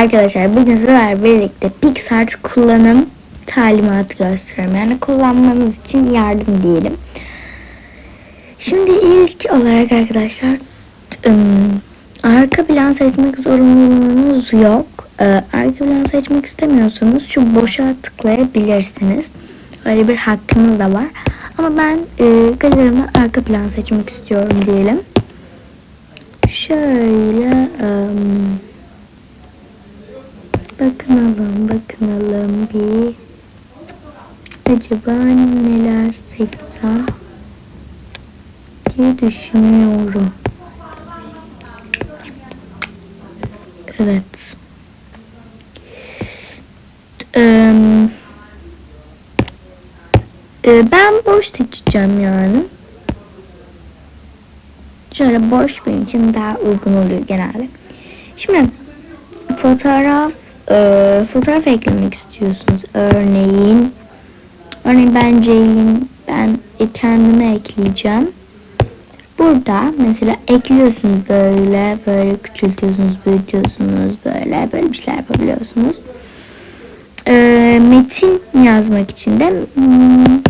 Arkadaşlar bugün sizlerle birlikte PixArt kullanım talimatı gösteriyorum. Yani kullanmanız için yardım diyelim. Şimdi ilk olarak arkadaşlar arka plan seçmek zorunluluğunuz yok. Ee, arka plan seçmek istemiyorsanız şu boşa tıklayabilirsiniz. Öyle bir hakkınız da var. Ama ben e, galerime arka plan seçmek istiyorum diyelim. Şöyle ım, bakınalım bakınalım bir acaba neler seçsem diye düşünüyorum. Evet. Eee, e, ben boş seçeceğim yani. Şöyle boş benim için daha uygun oluyor genelde. Şimdi fotoğraf e, fotoğraf eklemek istiyorsunuz. Örneğin örneğin ben Ceylin ben kendime ekleyeceğim. Burada mesela ekliyorsunuz böyle böyle küçültüyorsunuz büyütüyorsunuz böyle böyle bir şeyler yapabiliyorsunuz. E, metin yazmak için de hmm,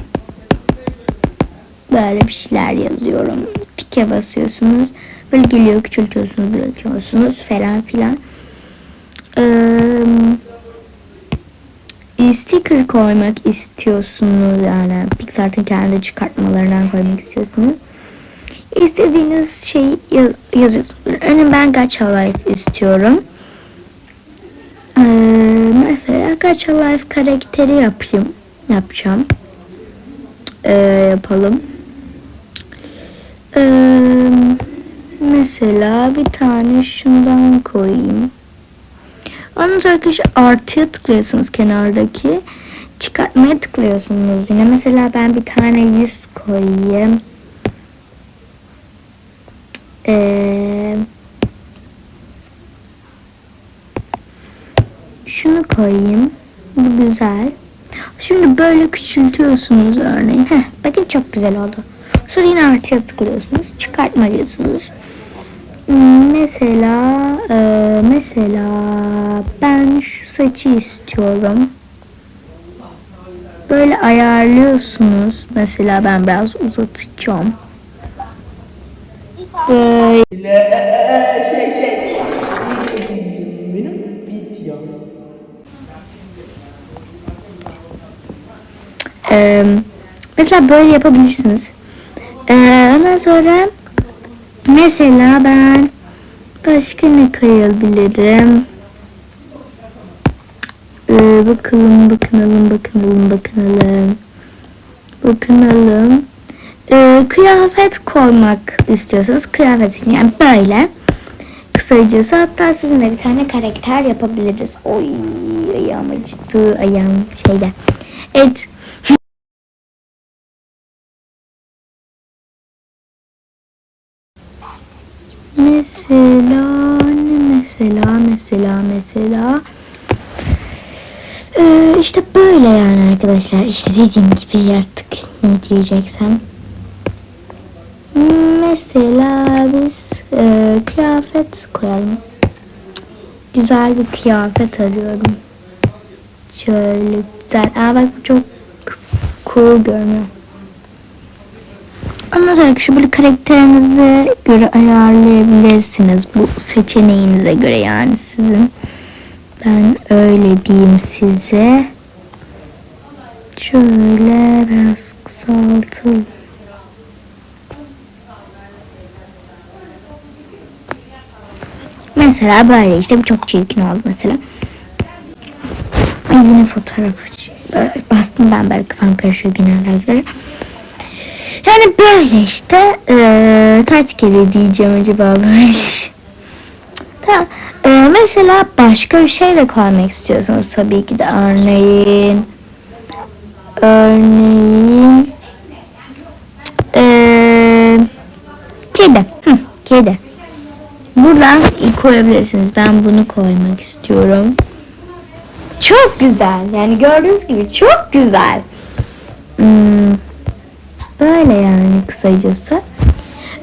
böyle bir şeyler yazıyorum. Tike basıyorsunuz. Böyle geliyor küçültüyorsunuz büyütüyorsunuz falan filan. Ee, sticker koymak istiyorsunuz yani Pixar'ın kendi çıkartmalarından koymak istiyorsunuz. İstediğiniz şeyi yaz- yazıyorsunuz. Örneğin ben Gacha Life istiyorum. Ee, mesela Gacha Life karakteri yapayım. Yapacağım. Ee, yapalım. Ee, mesela bir tane şundan koyayım. Sonra arkadaşlar artıya tıklıyorsunuz kenardaki. Çıkartmaya tıklıyorsunuz yine. Mesela ben bir tane yüz koyayım. Ee, şunu koyayım. Bu güzel. Şimdi böyle küçültüyorsunuz örneğin. Heh, bakın çok güzel oldu. Sonra yine artıya tıklıyorsunuz. Çıkartma diyorsunuz. Mesela e, mesela ben şu saçı istiyorum. Böyle ayarlıyorsunuz. Mesela ben biraz uzatacağım. Böyle ile şey şey şey benim bit ya. Ee, mesela böyle yapabilirsiniz. Ee, ondan sonra mesela ben başka ne koyabilirim? Ee, bakalım, bakınalım, bakınalım, bakınalım. Bakınalım. Ee, kıyafet koymak istiyorsanız kıyafet için yani böyle kısacası hatta sizinle bir tane karakter yapabiliriz. Oy ayağım acıdı ayağım şeyde. Evet Mesela mesela mesela mesela. Ee, işte böyle yani arkadaşlar. İşte dediğim gibi artık ne diyeceksem. Mesela biz e, kıyafet koyalım. Güzel bir kıyafet arıyorum. Şöyle güzel. Aa bak bu çok cool görünüyor Ondan sonra şu böyle karakterinize göre ayarlayabilirsiniz. Bu seçeneğinize göre yani sizin. Ben öyle diyeyim size. Şöyle biraz kısaltalım. Mesela böyle işte bu çok çirkin oldu mesela. Ay yine fotoğraf. Bastım ben böyle kafam karışıyor genelde arkadaşlar. Yani böyle işte eee, kaç kere diyeceğim acaba böyle Tamam. Eee, mesela başka bir şey de koymak istiyorsanız tabii ki de örneğin örneğin eee kedi. Hı, kedi. Buradan koyabilirsiniz. Ben bunu koymak istiyorum. Çok güzel. Yani gördüğünüz gibi çok güzel. Hmm. Böyle yani kısacası.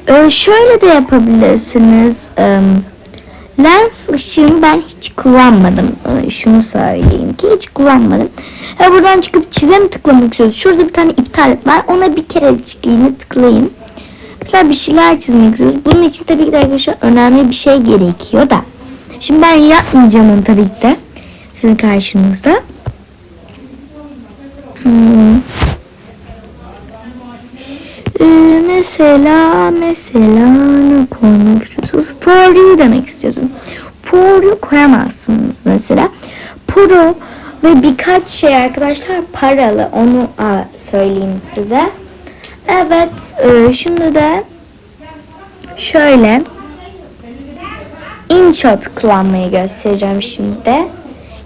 Ee, şöyle de yapabilirsiniz. Ee, lens ışığını ben hiç kullanmadım. Ee, Şunu söyleyeyim ki hiç kullanmadım. Ha, buradan çıkıp çize mi tıklamak istiyoruz? Şurada bir tane iptal et var. Ona bir kerecikliğine tıklayın. Mesela bir şeyler çizmek istiyoruz. Bunun için tabii ki de arkadaşlar önemli bir şey gerekiyor da. Şimdi ben yapmayacağım onu tabii ki de. Sizin karşınızda. Hmm. Ee, mesela mesela ne koymak istiyorsunuz? For you demek istiyorsunuz. For you koyamazsınız mesela. Pro ve birkaç şey arkadaşlar paralı. Onu söyleyeyim size. Evet e, şimdi de şöyle InShot kullanmayı göstereceğim şimdi.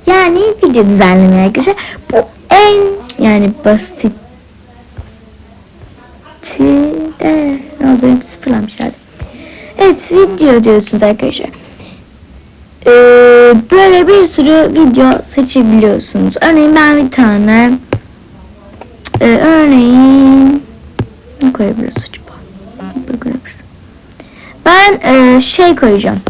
Yani video düzenlemeyi arkadaşlar. Bu en yani basit de ne oldu benim sıfırlanmış herhalde. Evet video diyorsunuz arkadaşlar. Ee, böyle bir sürü video seçebiliyorsunuz. Örneğin ben bir tane e, örneğin ne koyabiliriz acaba? Ben e, şey koyacağım.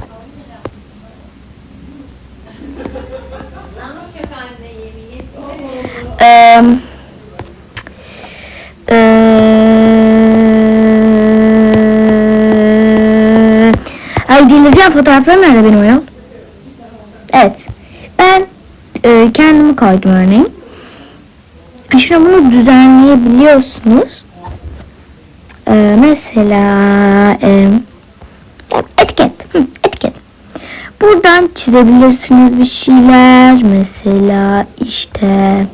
Eee Delireceğim fotoğraflarım nerede benim ayol? Evet. Ben e, kendimi koydum örneğin. Şimdi bunu düzenleyebiliyorsunuz. E, mesela e, etiket. Hı, etiket. Buradan çizebilirsiniz bir şeyler. Mesela işte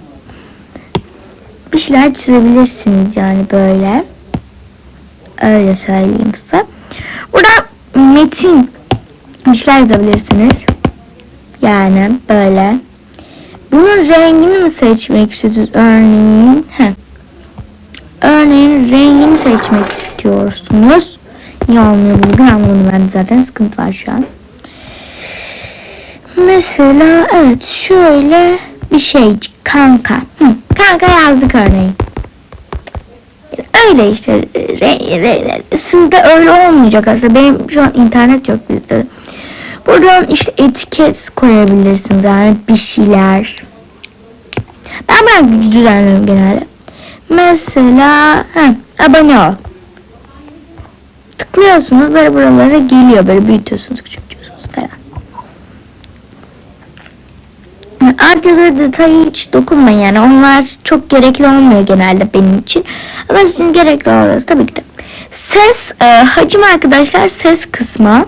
bir şeyler çizebilirsiniz yani böyle. Öyle söyleyeyim size. Burada metin bir şeyler yazabilirsiniz. Yani böyle. Bunun rengini mi seçmek istiyorsunuz? Örneğin. Heh. Örneğin rengini seçmek istiyorsunuz. Niye olmuyor anlamadım ben de zaten sıkıntı var şu an. Mesela evet şöyle bir şeycik kanka. Hı, kanka yazdık örneğin. Öyle işte re, re, sizde öyle olmayacak aslında. Benim şu an internet yok bizde. Buradan işte etiket koyabilirsiniz yani bir şeyler. Ben ben düzenliyorum genelde. Mesela heh, abone ol. Tıklıyorsunuz böyle buralara geliyor böyle büyütüyorsunuz küçültüyorsunuz falan. Art yazarı detayı hiç dokunmayın yani onlar çok gerekli olmuyor genelde benim için. Ama sizin gerekli oluyor tabii ki de. Ses e, hacim arkadaşlar ses kısmı.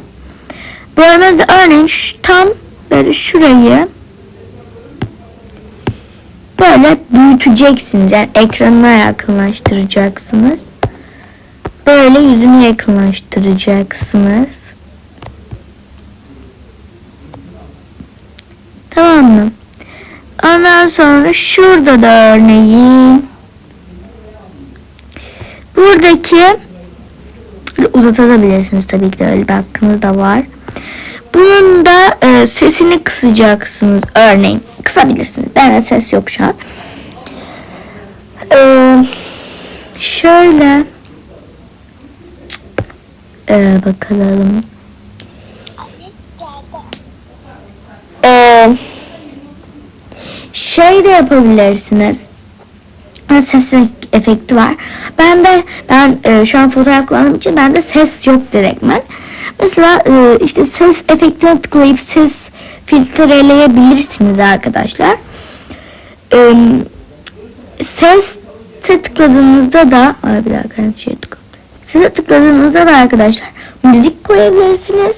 Böyle de örneğin şu, tam böyle şurayı böyle büyüteceksiniz. Yani ekranına yakınlaştıracaksınız. Böyle yüzünü yakınlaştıracaksınız. Tamam mı? Ondan sonra şurada da örneğin buradaki uzatabilirsiniz tabii ki de öyle bir hakkınız da var. Bunun da e, sesini kısacaksınız örneğin. Kısabilirsiniz. Ben ses yok şu an. E, şöyle e, bakalım. Şey de yapabilirsiniz. Ses efekti var. Ben de ben e, şu an fotoğraf kullandığım için bende ses yok direktmen. Mesela e, işte ses efektine tıklayıp ses filtreleyebilirsiniz arkadaşlar. E, sese tıkladığınızda da bir dakika bir şey tıkladım. Sese tıkladığınızda da arkadaşlar müzik koyabilirsiniz.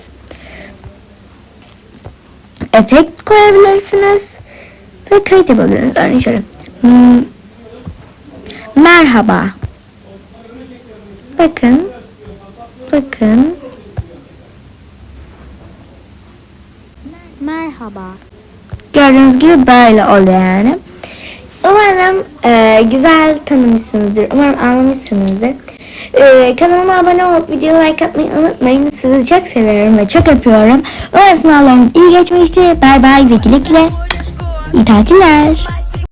Efekt koyabilirsiniz ve kayıt yapabiliriz. Örneğin şöyle. Hmm, merhaba. Bakın. Bakın. Merhaba. Gördüğünüz gibi böyle oluyor yani. Umarım e, güzel tanımışsınızdır. Umarım anlamışsınızdır. E, kanalıma abone olup videoya like atmayı unutmayın. Sizi çok seviyorum ve çok öpüyorum. Umarım sınavlarınız iyi geçmiştir. Bay bay ve güle güle. İyi tatiller.